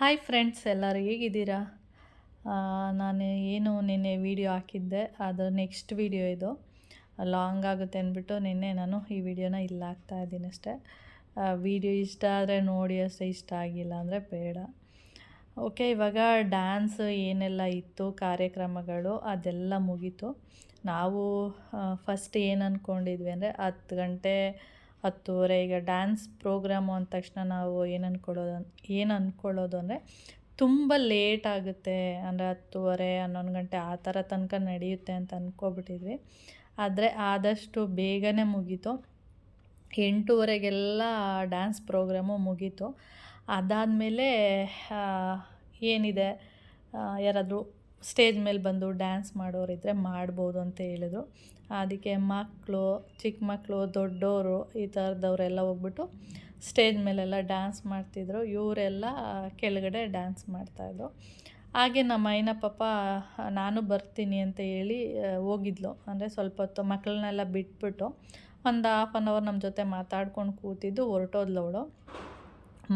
Hi friends ಎಲ್ಲರೂ ಹೇಗಿದ್ದೀರಾ? ನಾನು ಏನು ನಿನ್ನೆ ವೀಡಿಯೋ ಹಾಕಿದ್ದೆ, ಅದು ನೆಕ್ಸ್ಟ್ ವೀಡಿಯೋ ಇದು. ಲಾಂಗ್ ಆಗುತ್ತೆ ಅಂದ್ಬಿಟ್ಟು ನಿನ್ನೆ ನಾನು ಈ ವಿಡಿಯೋನ ಇಲ್ಲ ಹಾಕ್ತಾ ಇದ್ದೀನಿ ಅಷ್ಟೇ. ವೀಡಿಯೋ ಇಷ್ಟ ಆದರೆ ನೋಡಿ, ಅಷ್ಟೇ ಇಷ್ಟ ಆಗಿಲ್ಲ ಅಂದರೆ ಬೇಡ. ಓಕೆ ಇವಾಗ ಡ್ಯಾನ್ಸ್ ಏನೆಲ್ಲ ಇತ್ತು, ಕಾರ್ಯಕ್ರಮಗಳು, ಅದೆಲ್ಲ ಮುಗೀತು. ನಾವು ಫಸ್ಟ್ ಏನು ಅಂದ್ಕೊಂಡಿದ್ವಿ ಅಂದರೆ ಹತ್ತು ಗಂಟೆ ಹತ್ತುವರೆ, ಈಗ ಡ್ಯಾನ್ಸ್ ಪ್ರೋಗ್ರಾಮು ಅಂದ ತಕ್ಷಣ ನಾವು ಏನು ಅಂದ್ಕೊಳ್ಳೋದು ಏನು ಅಂದ್ಕೊಳ್ಳೋದು ಅಂದರೆ ತುಂಬ ಲೇಟ್ ಆಗುತ್ತೆ. ಅಂದರೆ ಹತ್ತುವರೆ, ಹನ್ನೊಂದು ಗಂಟೆ ಆ ಥರ ತನಕ ನಡೆಯುತ್ತೆ ಅಂತ ಅಂದ್ಕೊಬಿಟ್ಟಿದ್ವಿ ಆದರೆ ಆದಷ್ಟು ಬೇಗನೆ ಮುಗೀತು. ಎಂಟೂವರೆಗೆಲ್ಲ ಡ್ಯಾನ್ಸ್ ಪ್ರೋಗ್ರಾಮು ಮುಗೀತು. ಅದಾದಮೇಲೆ ಏನಿದೆ? ಯಾರಾದರೂ ಸ್ಟೇಜ್ ಮೇಲೆ ಬಂದು ಡ್ಯಾನ್ಸ್ ಮಾಡೋರಿದ್ದರೆ ಮಾಡ್ಬೋದು ಅಂತ ಹೇಳಿದ್ರು. ಅದಕ್ಕೆ ಮಕ್ಕಳು ಚಿಕ್ಕ ಮಕ್ಕಳು ದೊಡ್ಡವರು ಈ ಥರದವರೆಲ್ಲ ಹೋಗ್ಬಿಟ್ಟು ಸ್ಟೇಜ್ ಮೇಲೆಲ್ಲ ಡ್ಯಾನ್ಸ್ ಮಾಡ್ತಿದ್ರು. ಇವರೆಲ್ಲ ಕೆಳಗಡೆ ಡ್ಯಾನ್ಸ್ ಮಾಡ್ತಾಯಿದ್ರು ಹಾಗೆ ನಮ್ಮ ಅಯ್ಯನ ಪಾಪ, ನಾನು ಬರ್ತೀನಿ ಅಂತ ಹೇಳಿ ಹೋಗಿದ್ಲು. ಅಂದರೆ ಸ್ವಲ್ಪ ಹೊತ್ತು ಮಕ್ಕಳನ್ನೆಲ್ಲ ಬಿಟ್ಬಿಟ್ಟು ಒಂದು ಹಾಫ್ ಆನ್ ಅವರ್ ನಮ್ಮ ಜೊತೆ ಮಾತಾಡ್ಕೊಂಡು ಕೂತಿದ್ದು, ಹೊರಟೋದ್ಲು ಅವಳು.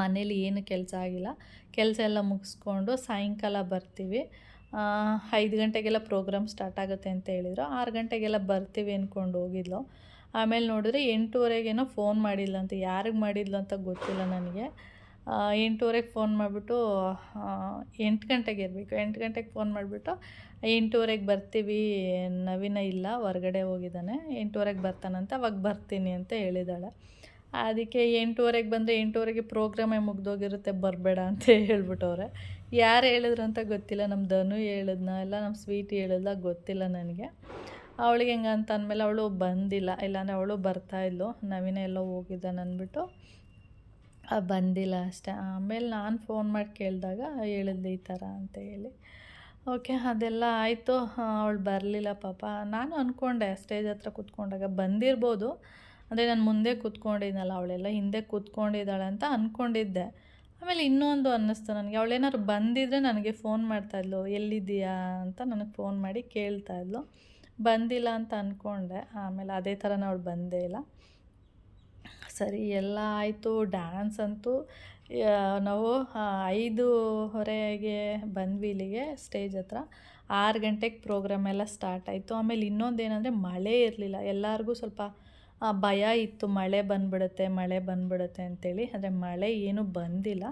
ಮನೇಲಿ ಏನು ಕೆಲಸ ಆಗಿಲ್ಲ. ಕೆಲಸ ಎಲ್ಲ ಮುಗಿಸ್ಕೊಂಡು ಸಾಯಂಕಾಲ ಬರ್ತೀವಿ. ಐದು ಗಂಟೆಗೆಲ್ಲ ಪ್ರೋಗ್ರಾಮ್ ಸ್ಟಾರ್ಟ್ ಆಗುತ್ತೆ ಅಂತ ಹೇಳಿದರು. ಆರು ಗಂಟೆಗೆಲ್ಲ ಬರ್ತೀವಿ ಅಂದ್ಕೊಂಡು ಹೋಗಿದ್ಲು. ಆಮೇಲೆ ನೋಡಿದ್ರೆ ಎಂಟೂವರೆಗೇನೋ ಫೋನ್ ಮಾಡಿಲ್ಲ ಅಂತ. ಯಾರಿಗೆ ಮಾಡಿದ್ಲು ಅಂತ ಗೊತ್ತಿಲ್ಲ ನನಗೆ. ಎಂಟೂವರೆಗೆ ಫೋನ್ ಮಾಡಿಬಿಟ್ಟು ಎಂಟು ಗಂಟೆಗೆ ಇರಬೇಕು. ಎಂಟು ಗಂಟೆಗೆ ಫೋನ್ ಮಾಡಿಬಿಟ್ಟು, ಎಂಟೂವರೆಗೆ ಬರ್ತೀವಿ, ನವೀನ ಇಲ್ಲ, ಹೊರಗಡೆ ಹೋಗಿದ್ದಾನೆ. ಎಂಟೂವರೆಗೆ ಬರ್ತಾನಂತ ಅವಾಗ ಬರ್ತೀನಿ ಅಂತ ಹೇಳಿದಾಳೆ. ಅದಕ್ಕೆ ಎಂಟೂವರೆಗೆ ಬಂದರೆ ಎಂಟೂವರೆಗೆ ಪ್ರೋಗ್ರಾಮೇ ಮುಗ್ದೋಗಿರುತ್ತೆ, ಬರಬೇಡ ಅಂತ ಹೇಳ್ಬಿಟ್ಟವ್ರೆ. ಯಾರು ಹೇಳಿದ್ರು ಅಂತ ಗೊತ್ತಿಲ್ಲ. ನಮ್ಮ ಧನು ಹೇಳಿದ್ನ, ಇಲ್ಲ ನಮ್ಮ ಸ್ವೀಟ್ ಹೇಳಿದ್ಲ ಗೊತ್ತಿಲ್ಲ ನನಗೆ. ಅವಳಿಗೆ ಹೆಂಗೆ ಅಂತ ಅಂದಮೇಲೆ ಅವಳು ಬಂದಿಲ್ಲ. ಇಲ್ಲಾಂದರೆ ಅವಳು ಬರ್ತಾಯಿದ್ಲು ನವೀನ ಎಲ್ಲೋ ಹೋಗಿದ್ದಾನೆ ಅಂದ್ಬಿಟ್ಟು ಬಂದಿಲ್ಲ ಅಷ್ಟೇ. ಆಮೇಲೆ ನಾನು ಫೋನ್ ಮಾಡಿ ಕೇಳಿದಾಗ ಹೇಳಿದ್ಲು ಈ ಥರ ಅಂತ ಹೇಳಿ. ಓಕೆ, ಅದೆಲ್ಲ ಆಯಿತು. ಅವಳು ಬರಲಿಲ್ಲ ಪಾಪ. ನಾನು ಅಂದ್ಕೊಂಡೆ ಸ್ಟೇಜ್ ಹತ್ರ ಕೂತ್ಕೊಂಡಾಗ. ಬಂದಿರ್ಬೋದು. ಅಂದರೆ ನಾನು ಮುಂದೆ ಕೂತ್ಕೊಂಡಿದ್ನಲ್ಲ, ಅವಳೆಲ್ಲ ಹಿಂದೆ ಕೂತ್ಕೊಂಡಿದ್ದಾಳೆ ಅಂತ ಅಂದ್ಕೊಂಡಿದ್ದೆ ಆಮೇಲೆ ಇನ್ನೊಂದು ಅನ್ನಿಸ್ತು ನನಗೆ. ಅವಳೇನಾದ್ರು ಬಂದಿದ್ದರೆ ನನಗೆ ಫೋನ್ ಮಾಡ್ತಾಯಿದ್ಲು ಎಲ್ಲಿದ್ದೀಯಾ? ಅಂತ ನನಗೆ ಫೋನ್ ಮಾಡಿ ಕೇಳ್ತಾಯಿದ್ಲು ಬಂದಿಲ್ಲ ಅಂತ ಅಂದ್ಕೊಂಡೆ ಆಮೇಲೆ ಅದೇ ಥರ ಅವಳು ಬಂದೇ ಇಲ್ಲ. ಸರಿ, ಎಲ್ಲ ಆಯಿತು. ಡ್ಯಾನ್ಸ್ ಅಂತೂ ನಾವು ಐದೂವರೆಗೆ ಬಂದ್ವಿ ಇಲ್ಲಿಗೆ ಸ್ಟೇಜ್ ಹತ್ರ. ಆರು ಗಂಟೆಗೆ ಪ್ರೋಗ್ರಾಮ್ ಎಲ್ಲ ಸ್ಟಾರ್ಟ್ ಆಯಿತು. ಆಮೇಲೆ ಇನ್ನೊಂದು ಏನಂದರೆ ಮಳೆ ಇರಲಿಲ್ಲ. ಎಲ್ಲರಿಗೂ ಸ್ವಲ್ಪ ಭಯ ಇತ್ತು, ಮಳೆ ಬಂದ್ಬಿಡುತ್ತೆ ಮಳೆ ಬಂದ್ಬಿಡುತ್ತೆ ಅಂತೇಳಿ. ಆದರೆ ಮಳೆ ಏನೂ ಬಂದಿಲ್ಲ.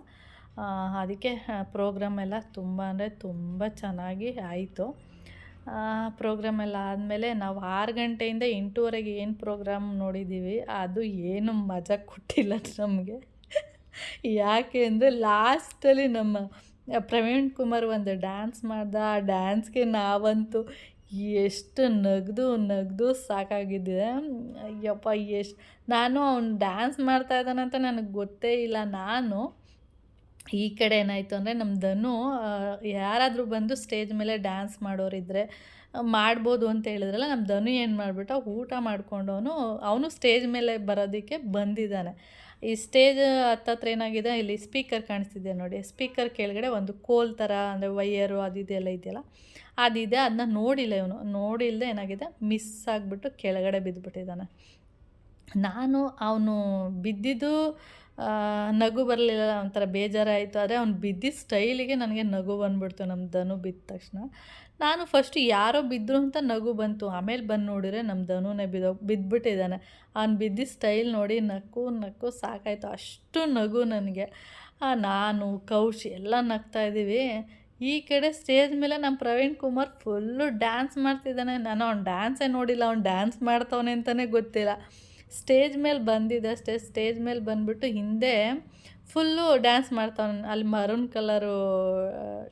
ಅದಕ್ಕೆ ಪ್ರೋಗ್ರಾಮ್ ಎಲ್ಲ ತುಂಬ ಅಂದರೆ ತುಂಬ ಚೆನ್ನಾಗಿ ಆಯಿತು. ಪ್ರೋಗ್ರಾಮ್ ಎಲ್ಲ ಆದಮೇಲೆ ನಾವು ಆರು ಗಂಟೆಯಿಂದ ಎಂಟೂವರೆಗೆ ಏನು ಪ್ರೋಗ್ರಾಮ್ ನೋಡಿದ್ದೀವಿ ಅದು ಏನು ಮಜಾ ಕೊಟ್ಟಿಲ್ಲ ನಮಗೆ. ಯಾಕೆ ಅಂದರೆ ಲಾಸ್ಟಲ್ಲಿ ನಮ್ಮ ಪ್ರವೀಣ್ ಕುಮಾರ್ ಒಂದು ಡ್ಯಾನ್ಸ್ ಮಾಡ್ದ, ಆ ಡ್ಯಾನ್ಸ್ಗೆ ನಾವಂತೂ ಎಷ್ಟು ನಗದು ನಗದು ಸಾಕಾಗಿದೆ. ಅಯ್ಯಪ್ಪ, ಎಷ್ಟು ನಾನು ಅವ್ನು ಡ್ಯಾನ್ಸ್ ಮಾಡ್ತಾ ಇದ್ದಾನಂತ ನನಗೆ ಗೊತ್ತೇ ಇಲ್ಲ. ನಾನು ಈ ಕಡೆ ಏನಾಯಿತು ಅಂದರೆ ನಮ್ಮ ಧನು ಯಾರಾದರೂ ಬಂದು ಸ್ಟೇಜ್ ಮೇಲೆ ಡ್ಯಾನ್ಸ್ ಮಾಡೋರಿದ್ದರೆ ಮಾಡ್ಬೋದು ಅಂತ ಹೇಳಿದ್ರಲ್ಲ ನಮ್ಮ ಧನು ಏನು ಮಾಡಿಬಿಟ್ಟ, ಊಟ ಮಾಡ್ಕೊಂಡವನು, ಅವನು ಸ್ಟೇಜ್ ಮೇಲೆ ಬರೋದಕ್ಕೆ ಬಂದಿದ್ದಾನೆ. ಈ ಸ್ಟೇಜ್ ಹತ್ತತ್ರ ಏನಾಗಿದೆ? ಇಲ್ಲಿ ಸ್ಪೀಕರ್ ಕಾಣಿಸ್ತಿದೆ ನೋಡಿ. ಸ್ಪೀಕರ್ ಕೆಳಗಡೆ ಒಂದು ಕೋಲ್ ಥರ, ಅಂದರೆ ವೈಯರು ಅದು ಇದೆಲ್ಲ ಇದೆಯಲ್ಲ? ಅದಿದೆ. ಅದನ್ನ ನೋಡಿಲ್ಲ ಇವನು. ನೋಡಿಲ್ಲದೆ ಏನಾಗಿದೆ? ಮಿಸ್ ಆಗಿಬಿಟ್ಟು ಕೆಳಗಡೆ ಬಿದ್ದುಬಿಟ್ಟಿದ್ದಾನೆ ನಾನು ಅವನು ಬಿದ್ದಿದ್ದು ನಗು ಬರಲಿಲ್ಲ, ಒಂಥರ ಬೇಜಾರಾಯಿತು ಆದರೆ ಅವ್ನು ಬಿದ್ದಿದ್ದ ಸ್ಟೈಲಿಗೆ ನನಗೆ ನಗು ಬಂದುಬಿಡ್ತು ನಮ್ಮ ಧನು ಬಿದ್ದ ತಕ್ಷಣ. ನಾನು ಫಸ್ಟು ಯಾರೋ ಬಿದ್ದರು ಅಂತ ನಗು ಬಂತು, ಆಮೇಲೆ ಬಂದು ನೋಡಿದ್ರೆ ನಮ್ಮ ಧನುನೇ ಬಿದ್ದೋ ಬಿದ್ದುಬಿಟ್ಟಿದ್ದಾನೆ ಅವ್ನು ಬಿದ್ದಿದ್ದ ಸ್ಟೈಲ್ ನೋಡಿ ನಕ್ಕು ನಕ್ಕು ಸಾಕಾಯಿತು, ಅಷ್ಟು ನಗು ನನಗೆ. ನಾನು, ಕೌಶಿ ಎಲ್ಲ ನಗ್ತಾ ಇದ್ದೀವಿ. ಈ ಕಡೆ ಸ್ಟೇಜ್ ಮೇಲೆ ನಮ್ಮ ಪ್ರವೀಣ್ ಕುಮಾರ್ ಫುಲ್ಲು ಡ್ಯಾನ್ಸ್ ಮಾಡ್ತಿದ್ದಾನೆ. ನಾನು ಅವ್ನು ಡ್ಯಾನ್ಸೇ ನೋಡಿಲ್ಲ, ಅವ್ನು ಡ್ಯಾನ್ಸ್ ಮಾಡ್ತವನೆ ಅಂತಲೇ ಗೊತ್ತಿಲ್ಲ. ಸ್ಟೇಜ್ ಮೇಲೆ ಬಂದಿದ್ದಷ್ಟೇ ಸ್ಟೇಜ್ ಮೇಲೆ ಬಂದುಬಿಟ್ಟು ಹಿಂದೆ ಫುಲ್ಲು ಡ್ಯಾನ್ಸ್ ಮಾಡ್ತಾವನು. ಅಲ್ಲಿ ಮರೂನ್ ಕಲರು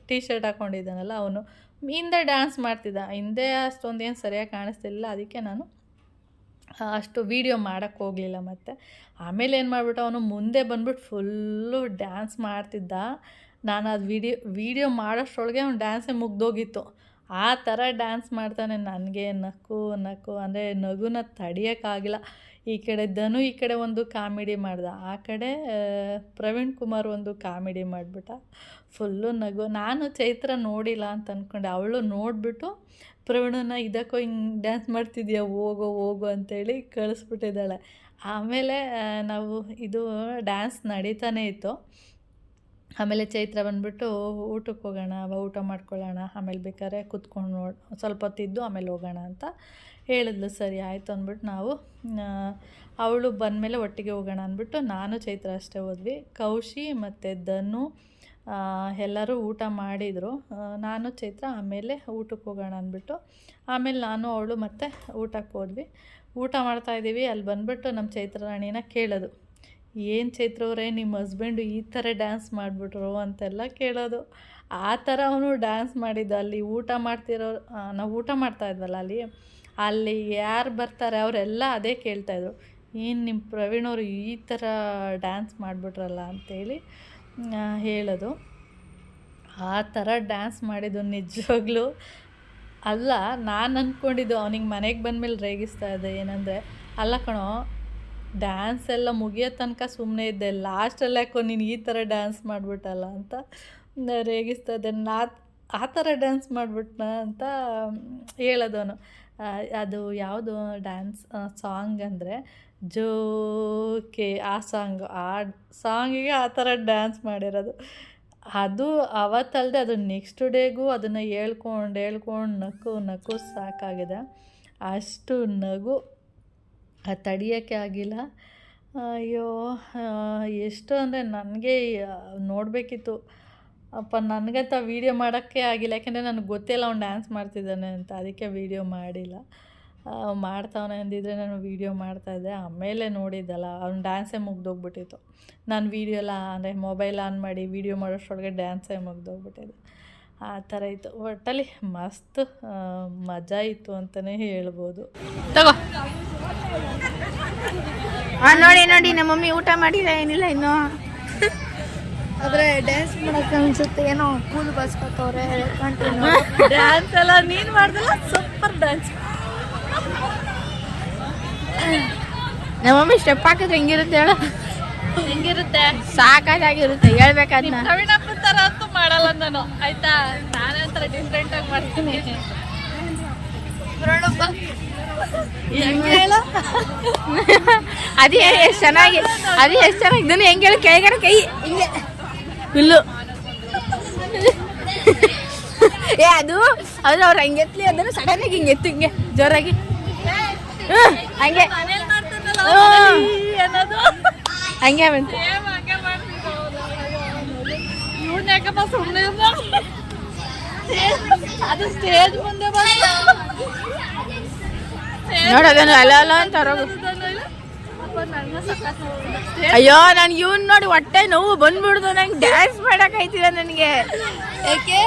ಟೀ ಶರ್ಟ್ ಹಾಕೊಂಡಿದ್ದಾನಲ್ಲ ಅವನು. ಹಿಂದೆ ಡ್ಯಾನ್ಸ್ ಮಾಡ್ತಿದ್ದ. ಹಿಂದೆ ಅಷ್ಟೊಂದು ಏನು ಸರಿಯಾಗಿ ಕಾಣಿಸ್ತಿಲ್ಲ ಅದಕ್ಕೆ ನಾನು ಅಷ್ಟು ವೀಡಿಯೋ ಮಾಡೋಕ್ಕೆ ಹೋಗಲಿಲ್ಲ ಮತ್ತು. ಆಮೇಲೆ ಏನು ಮಾಡಿಬಿಟ್ಟು ಅವನು ಮುಂದೆ ಬಂದ್ಬಿಟ್ಟು ಫುಲ್ಲು ಡ್ಯಾನ್ಸ್ ಮಾಡ್ತಿದ್ದ. ನಾನು ಅದು ವಿಡಿಯೋ, ವೀಡಿಯೋ ಮಾಡೋಷ್ಟರೊಳಗೆ ಅವ್ನು ಡ್ಯಾನ್ಸೇ ಮುಗ್ದೋಗಿತ್ತು. ಆ ಥರ ಡ್ಯಾನ್ಸ್ ಮಾಡ್ತಾನೆ. ನನಗೆ ನಕ್ಕು ನಕ್ಕು. ಅಂದರೆ ನಗುನ ತಡಿಯೋಕ್ಕಾಗಿಲ್ಲ ಈ ಕಡೆ ಧನು, ಈ ಕಡೆ ಒಂದು ಕಾಮಿಡಿ ಮಾಡ್ದ. ಆ ಕಡೆ ಪ್ರವೀಣ್ ಕುಮಾರ್ ಒಂದು ಕಾಮಿಡಿ ಮಾಡಿಬಿಟ್ಟ. ಫುಲ್ಲು ನಗು. ನಾನು ಚೈತ್ರ ನೋಡಿಲ್ಲ ಅಂತ ಅಂದ್ಕೊಂಡೆ ಅವಳು ನೋಡಿಬಿಟ್ಟು, ಪ್ರವೀಣನ, ಇದಕ್ಕೋ ಹಿಂಗೆ ಡ್ಯಾನ್ಸ್ ಮಾಡ್ತಿದ್ಯಾ? ಹೋಗು ಹೋಗು ಅಂತೇಳಿ ಕಳಿಸ್ಬಿಟ್ಟಿದ್ದಾಳೆ. ಆಮೇಲೆ ನಾವು ಇದು ಡ್ಯಾನ್ಸ್ ನಡೀತಾನೆ ಇತ್ತು. ಆಮೇಲೆ ಚೈತ್ರ ಬಂದುಬಿಟ್ಟು ಊಟಕ್ಕೆ ಹೋಗೋಣ ಬಾ ಊಟ ಮಾಡ್ಕೊಳ್ಳೋಣ, ಆಮೇಲೆ ಬೇಕಾದ್ರೆ ಕುತ್ಕೊಂಡು ನೋಡಿ, ಸ್ವಲ್ಪ ಹೊತ್ತಿದ್ದು ಆಮೇಲೆ ಹೋಗೋಣ ಅಂತ ಹೇಳಿದ್ಲು. ಸರಿ, ಆಯಿತು ಅಂದ್ಬಿಟ್ಟು ನಾವು ಅವಳು ಬಂದಮೇಲೆ ಒಟ್ಟಿಗೆ ಹೋಗೋಣ ಅಂದ್ಬಿಟ್ಟು ನಾನು ಚೈತ್ರ ಅಷ್ಟೇ ಹೋದ್ವಿ. ಕೌಶಿ ಮತ್ತು ಧನು ಎಲ್ಲರೂ ಊಟ ಮಾಡಿದರು. ನಾನು ಚೈತ್ರ ಆಮೇಲೆ ಊಟಕ್ಕೆ ಹೋಗೋಣ ಅಂದ್ಬಿಟ್ಟು, ಆಮೇಲೆ ನಾನು, ಅವಳು ಮತ್ತು ಊಟಕ್ಕೆ ಹೋದ್ವಿ. ಊಟ ಮಾಡ್ತಾಯಿದ್ದೀವಿ ಅಲ್ಲಿ ಬಂದ್ಬಿಟ್ಟು ನಮ್ಮ ಚೈತ್ರ ರಾಣಿನ ಕೇಳೋದು. ಏನು ಚೈತ್ರ ಅವರೇ ನಿಮ್ಮ ಹಸ್ಬೆಂಡು ಈ ಥರ ಡ್ಯಾನ್ಸ್ ಮಾಡಿಬಿಟ್ರು ಅಂತೆಲ್ಲ ಕೇಳೋದು. ಆ ಥರ ಅವನು ಡ್ಯಾನ್ಸ್ ಮಾಡಿದ್ದು. ಅಲ್ಲಿ ಊಟ ಮಾಡ್ತಿರೋ ನಾವು ಊಟ ಮಾಡ್ತಾ ಇದ್ವಲ್ಲ ಅಲ್ಲಿ ಅಲ್ಲಿ ಯಾರು ಬರ್ತಾರೆ ಅವರೆಲ್ಲ ಅದೇ ಕೇಳ್ತಾಯಿದ್ರು ಏನು ನಿಮ್ಮ ಪ್ರವೀಣ್ ಅವರು ಈ ಥರ ಡ್ಯಾನ್ಸ್ ಮಾಡಿಬಿಟ್ರಲ್ಲ ಅಂತೇಳಿ ಆ, ಹೇಳೋದು. ಆ ಥರ ಡ್ಯಾನ್ಸ್ ಮಾಡಿದ್ದು ನಿಜವಾಗ್ಲೂ. ಅಲ್ಲ ನಾನು ಅಂದ್ಕೊಂಡಿದ್ದು ಅವನಿಗೆ ಮನೆಗೆ ಬಂದಮೇಲೆ ರೇಗಿಸ್ತಾ ಇದ್ದೆ ಏನಂದರೆ ಅಲ್ಲ ಕಣೋ ಡ್ಯಾನ್ಸ್ ಎಲ್ಲ ಮುಗಿಯೋ ತನಕ ಸುಮ್ಮನೆ ಇದ್ದೆ. ಲಾಸ್ಟಲ್ಲಿ ಯಾಕೋ ನೀನು ಈ ಥರ ಡ್ಯಾನ್ಸ್ ಮಾಡಿಬಿಟ್ಟಲ್ಲ ಅಂತ. ರೇಗಿಸ್ತಾ ಇದ್ದೆ ನಾ ಆ ಥರ ಡ್ಯಾನ್ಸ್ ಮಾಡಿಬಿಟ್ನ ಅಂತ ಹೇಳೋದವನು. ಅದು ಯಾವುದು ಡ್ಯಾನ್ಸ್ ಸಾಂಗ್ ಅಂದರೆ ಜೋಕೆ. ಆ ಸಾಂಗು ಆ ಸಾಂಗಿಗೆ ಆ ಥರ ಡ್ಯಾನ್ಸ್ ಮಾಡಿರೋದು. ಅದು ಅವತ್ತಲ್ಲದೆ ಅದು ನೆಕ್ಸ್ಟ್ ಡೇಗೂ ಅದನ್ನು ಹೇಳ್ಕೊಂಡು ಹೇಳ್ಕೊಂಡು ನಕ್ಕು ನಕ್ಕು ಸಾಕಾಗಿದೆ. ಅಷ್ಟು ನಗು. ತಡಿಯೋಕ್ಕೆ ಆಗಿಲ್ಲ. ಅಯ್ಯೋ ಎಷ್ಟು ಅಂದರೆ ನನಗೆ ನೋಡಬೇಕಿತ್ತು. ಅಪ್ಪ, ನನಗಂತ ವೀಡಿಯೋ ಮಾಡೋಕ್ಕೆ ಆಗಿಲ್ಲ. ಯಾಕೆಂದರೆ ನನಗೆ ಗೊತ್ತಿಲ್ಲ ಅವ್ನು ಡ್ಯಾನ್ಸ್ ಮಾಡ್ತಿದ್ದಾನೆ ಅಂತ. ಅದಕ್ಕೆ ವೀಡಿಯೋ ಮಾಡಿಲ್ಲ. ಮಾಡ್ತಾವನೆ ಅಂದಿದ್ರೆ ನಾನು ವೀಡಿಯೋ ಮಾಡ್ತಾಯಿದ್ದೆ ಆಮೇಲೆ ನೋಡಿದ್ದಲ್ಲ, ಅವ್ನು ಡ್ಯಾನ್ಸೇ ಮುಗ್ದೋಗ್ಬಿಟ್ಟಿತ್ತು. ನಾನು ವೀಡಿಯೋ ಎಲ್ಲ, ಅಂದರೆ ಮೊಬೈಲ್ ಆನ್ ಮಾಡಿ ವೀಡಿಯೋ ಮಾಡೋಷ್ಟೊಳಗೆ ಡ್ಯಾನ್ಸೇ ಮುಗ್ದೋಗ್ಬಿಟ್ಟಿದ್ದು ಆ ಥರ ಇತ್ತು. ಒಟ್ಟಲ್ಲಿ ಮಸ್ತ್ ಮಜಾ ಇತ್ತು ಅಂತಲೇ ಹೇಳ್ಬೋದು. ತಗೋ. ಹಾ ನೋಡಿ ನೋಡಿ ನಮ್ಮ ಮಮ್ಮಿ ಊಟ ಮಾಡಿಲ್ಲ ಏನಿಲ್ಲ ಇನ್ನು. ಆದ್ರೆ ಡ್ಯಾನ್ಸ್ ಮಾಡಕ್ಕೆ ಅನ್ಸುತ್ತೆ ಏನೋ ಕೂಲ್ ಬಸ್ಕೋತವ್ರೆ ಡ್ಯಾನ್ಸ್ ಎಲ್ಲ ನೀನು ಮಾಡ್ದಲ್ಲ ಸೂಪರ್ ಡ್ಯಾನ್ಸ್ ನಮ್ಮ ಮಮ್ಮಿ ಸ್ಟೆಪ್ ಹಾಕಿದ್ರೆ ಹೆಂಗಿರುತ್ತೆ ಹೇಳ? ಹೆಂಗಿರುತ್ತೆ? ಸಾಕಾಗಿರುತ್ತೆ ಹೇಳ್ಬೇಕಾದ್ರೆ ಅಂತೂ ಮಾಡಲ್ಲ ನಾನು. ಆಯ್ತಾ? ನಾನೇ ಒಂಥರ ಡಿಫ್ರೆಂಟ್ ಆಗಿ ಮಾಡ್ತೀನಿ. ಅದೇ ಎಷ್ಟು ಚೆನ್ನಾಗಿ ಅದೇ ಎಷ್ಟು ಚೆನ್ನಾಗಿ ಇದನ್ನು ಹೆಂಗೆ ಹೇಳು? ಕೆಳಗಡೆ ಕೈ ಹಿಂಗೆ. ಹುಲ್ಲು. ಏ, ಅದು ಅದು ಅವ್ರು ಹಂಗೆ ಎತ್ಲಿ, ಅದನ್ನು ಸಡನ್ ಆಗಿ ಹಿಂಗೆ ಎತ್ತು, ಹಿಂಗೆ ಜೋರಾಗಿ. ಹ್ಞೂ ಹಂಗೆ. ಹಂಗೆ ಬಂತು. ಅದು ಸ್ಟೇಜ್ ಮುಂದೆ ಬಂದು ನೋಡೋದನ್ನು ಅಲ್ಲ ಅಲ್ಲ ಅಂತ ಅಯ್ಯೋ ನನ್ ಇವನ್ ನೋಡಿ ಹೊಟ್ಟೆ ನೋವು ಬಂದ್ಬಿಡ್ದು ನಂಗೆ ಡ್ಯಾನ್ಸ್ ಮಾಡಕ್ ಆಯ್ತಿಲ್ಲ ನನಗೆ. ಏಕೆ?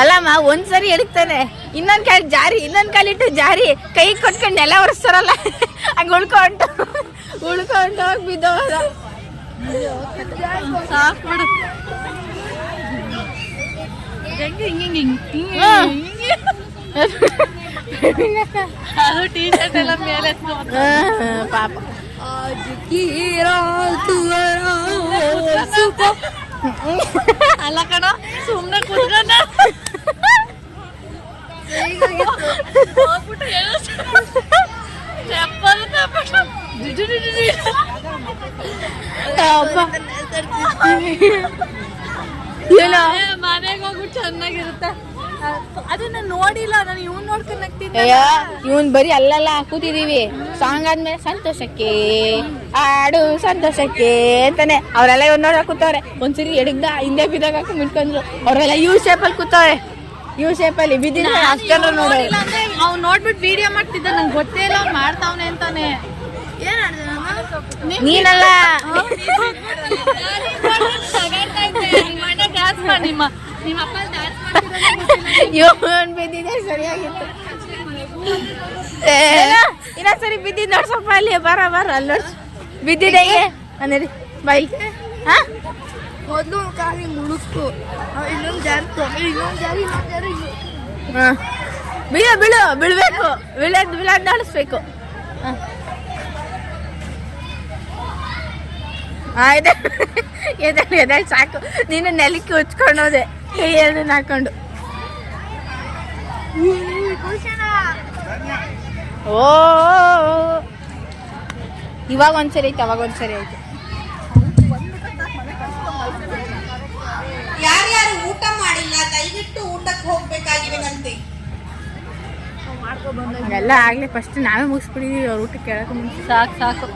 ಅಲ್ಲಮ್ಮ ಒಂದ್ಸರಿ ಎಡಕ್ತಾನೆ ಇನ್ನೊಂದ್ ಕಾಲ್ ಜಾರಿ ಇನ್ನೊಂದ್ ಕಾಲಿಟ್ಟು ಜಾರಿ ಕೈ ಕೊಟ್ಕೊಂಡು ನೆಲ ಒರೆಸ್ತಾರಲ್ಲ ಹಂಗ ಉಳ್ಕೊಂಡು ಉಳ್ಕೊಂಡು ಹೋಗಿ ಹ್ಮ್. ಹಿಂಗೆ ಅದು ಟೀ ಶರ್ಟ್ ಎಲ್ಲ ಮೇಲೆ ಪಾಪ. ಅಲ್ಲ ಕಣ ಸುಮ್ಮನೆ ಕುತ್ಕೊಂಡ. ಮನೆಗೆ ಹೋಗ್ಬಿಟ್ಟು ಚೆನ್ನಾಗಿರುತ್ತೆ. ಅದನ್ನ ನೋಡಿಲ್ಲ ನಾನು ಇವನ್ ನೋಡ್ಕೊಂಡು ನಗ್ತೀನಿ ಅಯ್ಯೋ ಇವನ್ ಬರೀ ಅಲ್ಲೆಲ್ಲ ಕೂತಿದೀವಿ ಸಾಂಗ್ ಆದ್ಮೇಲೆ ಸಂತೋಷಕ್ಕೆ ಆಡು ಸಂತೋಷಕ್ಕೆ ಅಂತಾನೆ ಅವರೆಲ್ಲ ಇವ್ನ ನೋಡ ಕೂತವ್ರೆ ಒಂದ್ಸರಿ ಎಡಗ್ದ ಹಿಂದೆ ಬಿದ್ದಾಗ ಹಾಕಿ ಮಿಟ್ಕೊಂಡ್ರು ಅವ್ರೆಲ್ಲ ಯು ಶೇಪ್ ಅಲ್ಲಿ ಕೂತವ್ರೆ ಯು ಶೇಪ್ ಅಲ್ಲಿ ಬಿದ್ದಿನ ಅಷ್ಟು ನೋಡಿ ಅವ್ನು ನೋಡ್ಬಿಟ್ಟು ವಿಡಿಯೋ ಮಾಡ್ತಿದ್ದ ನಂಗೆ ಗೊತ್ತೇ ಇಲ್ಲ ಮಾಡ್ತಾವ್ನೆ ಮಾಡ್ತಾವನೆ ಅಂತಾನೆ ಏನ್ ಆಡ್ದೆ ನಾನು ನೀನಲ್ಲ ನಿಮ್ಮ ಇವನ್ ಬಿದ್ದಿದೆ ಸರಿಯಾಗಿತ್ತು. ಏ, ಇನ್ನೊಂದ್ಸರಿ ಬಿದ್ದಿದ್ ನೋಡ್ಸಪ್ಪ ಅಲ್ಲಿ ಬರ ಬರ ಅಲ್ಲಿ ನೋಡ್. ಬಿದ್ದಿದೆ ಅನ್ನಿ ಬೈ ಹಾ? ಮೊದ್ಲು ಕಾಲಿ ಮುಳುಕ್ತು ಇನ್ನೊಂದು ಜಾರಿ ಇನ್ನೊಂದು ಇನ್ನೊಂದ್ ಜಾರಿ ಇನ್ನೊಂದ್ ಜಾರಿ. ಹಾ. ಬೀಳು ಬೀಳು ಬೀಳ್ಬೇಕು. ಬೀಳದ್ ಬೀಳದ್ ನಡೆಸ್ಬೇಕು ಆಯ್ತು ಎದೆ ಎದೆ ಸಾಕು. ನೀನು ನೆಲಕ್ಕೆ ಉಚ್ಕೊಂಡೋದೆ ಹಾಕೊಂಡು. ಓ ಇವಾಗ ಒಂದ್ಸರಿ ಐತೆ ಅವಾಗ ಒಂದ್ಸರಿ ಐತೆ ಯಾರ್ಯಾರು ಊಟ ಮಾಡಿಲ್ಲ ದಯವಿಟ್ಟು ಊಟಕ್ಕೆ ಹೋಗ್ಬೇಕಾಗಿವೆನಂತೆ ಎಲ್ಲ ಆಗ್ಲಿ ಫಸ್ಟ್ ನಾವೇ ಮುಗಿಸ್ಬಿಡಿದೀವಿ ಅವ್ರ ಊಟ ಕೇಳಕ್ಕೆ ಮುಂಚೆ. ಸಾಕು ಸಾಕು.